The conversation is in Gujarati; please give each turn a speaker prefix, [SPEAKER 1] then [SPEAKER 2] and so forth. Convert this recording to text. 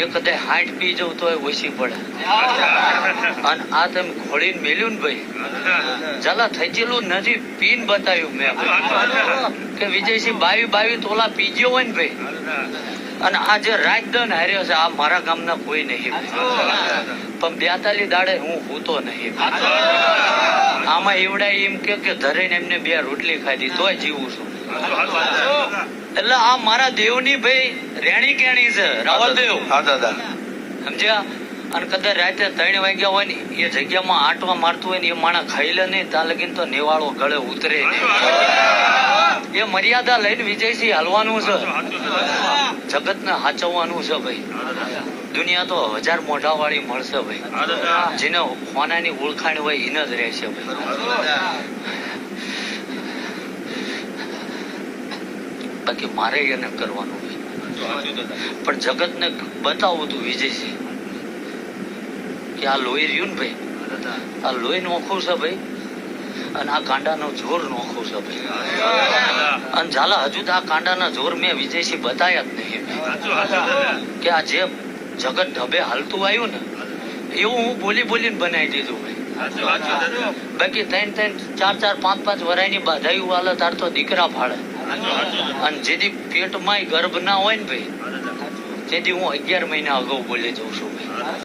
[SPEAKER 1] એ કદાચ હાઈટ પી જવું તો ઓછી પડે. અને આ તમે ઘોડીને મેલ્યું ને ભાઈ? જલા ગયેલું નથી પીન બતાવ્યું મેં કે વિજયસિંહ બાવી બાવી તોલા પી ગયો હોય ને ભાઈ? અને આ જે રાજદન હાર્યો છે, આ મારા ગામના કોઈ નહીં પણ બેતાલી દાડે હું હૂતો નહીં આમાં એવડા એમ કે ધરીને એમને બે રોટલી ખાધી, તોય જીવું છું. એટલે આ મારા દેવની ભાઈ રેણી કેણી છે રાવલદેવ.
[SPEAKER 2] હા દાદા.
[SPEAKER 1] સમજ્યા? અને કદાચ રાતે ત્રણ વાગ્યા હોય ને એ જગ્યામાં આંટવા મારતું હોય ને એ માણસ ખાઈ લે નહીં ત્યાં લગીને તો નેવાળો ગળે ઉતરે એ મર્યાદા લઈને વિજયસિંહ હાલવાનું છે. જગતને હાચવવાનું છે ભાઈ. દુનિયા તો હજાર મોઢા વાળી મળશે ભાઈ. જેને ખોનાની ઓળખાણ હોય એને જ રહેશે ભાઈ. બાકી મારે એને કરવાનું પણ પણ જગતને બતાવું તું વિજયસિંહ, કે આ લોહી રહ્યું ને ભાઈ? આ લોહી નોખું છે ભાઈ? અને આ કાંડાનો જોર નોખું છે ભાઈ. અને ઝાલા, હજુ તો આ કાંડાના જોર મેં વિજયસિંહ બતાયા જ નહીં. કે આ જે જગત ઢબે હાલતું આવ્યું ને, એવું હું બોલી બોલીને બનાવી દીધું ભાઈ. બાકી ત્રણ ત્રણ, ચાર ચાર, પાંચ પાંચ વરાયની બાધાયું હાલત તાર તો દીકરા ફાળે અને જેથી પેટમાં ગર્ભ ના હોય ને ભાઈ તેથી હું અગિયાર મહિના અગાઉ બોલી જઉં છું. ભાઈ